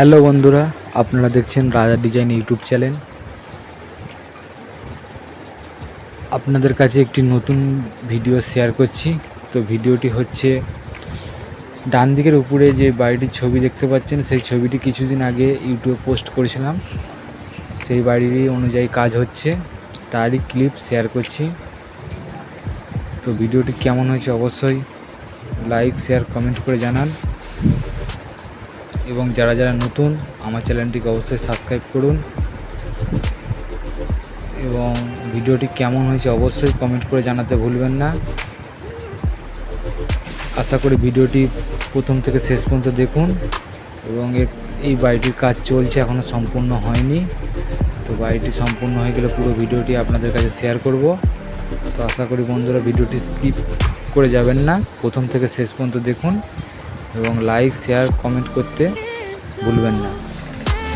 Hello বন্ধুরা, আপনারা দেখছেন রাজা ডিজাইন ইউটিউব চ্যানেল। আপনাদের কাছে একটি নতুন ভিডিও শেয়ার করছি। তো ভিডিওটি হচ্ছে, ডান দিকের উপরে যে বাড়িটির ছবি দেখতে পাচ্ছেন, সেই ছবিটি কিছুদিন আগে ইউটিউবে পোস্ট করেছিলাম। সেই বাড়িরই অনুযায়ী কাজ হচ্ছে, তারই ক্লিপ শেয়ার করছি। তো ভিডিওটি কেমন হয়েছে অবশ্যই লাইক, শেয়ার, কমেন্ট করে জানান। এবং যারা যারা নতুন, আমার চ্যানেলটিকে অবশ্যই সাবস্ক্রাইব করুন। এবং ভিডিওটি কেমন হয়েছে অবশ্যই কমেন্ট করে জানাতে ভুলবেন না। আশা করি ভিডিওটি প্রথম থেকে শেষ পর্যন্ত দেখুন। এবং এর, এই বাড়িটির কাজ চলছে এখনও সম্পূর্ণ হয়নি। তো বাড়িটি সম্পূর্ণ হয়ে গেলে পুরো ভিডিওটি আপনাদের কাছে শেয়ার করব। তো আশা করি বন্ধুরা, ভিডিওটি স্কিপ করে যাবেন না। প্রথম থেকে শেষ পর্যন্ত দেখুন। এবং লাইক শেয়ার কমেন্ট করতে ভুলবেন না।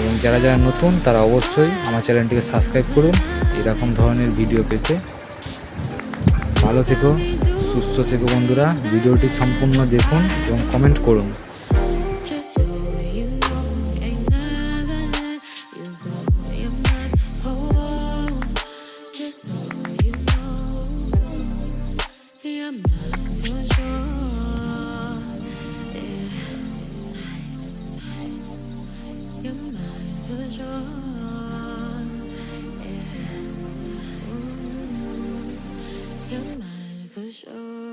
এবং যারা যারা নতুন, তারা অবশ্যই আমার চ্যানেলটিকে সাবস্ক্রাইব করুন। এরকম ধরনের ভিডিও পেতে ভালো থেকো, সুস্থ থেকো বন্ধুরা। ভিডিওটি সম্পূর্ণ দেখুন এবং কমেন্ট করুন। Just so for sure.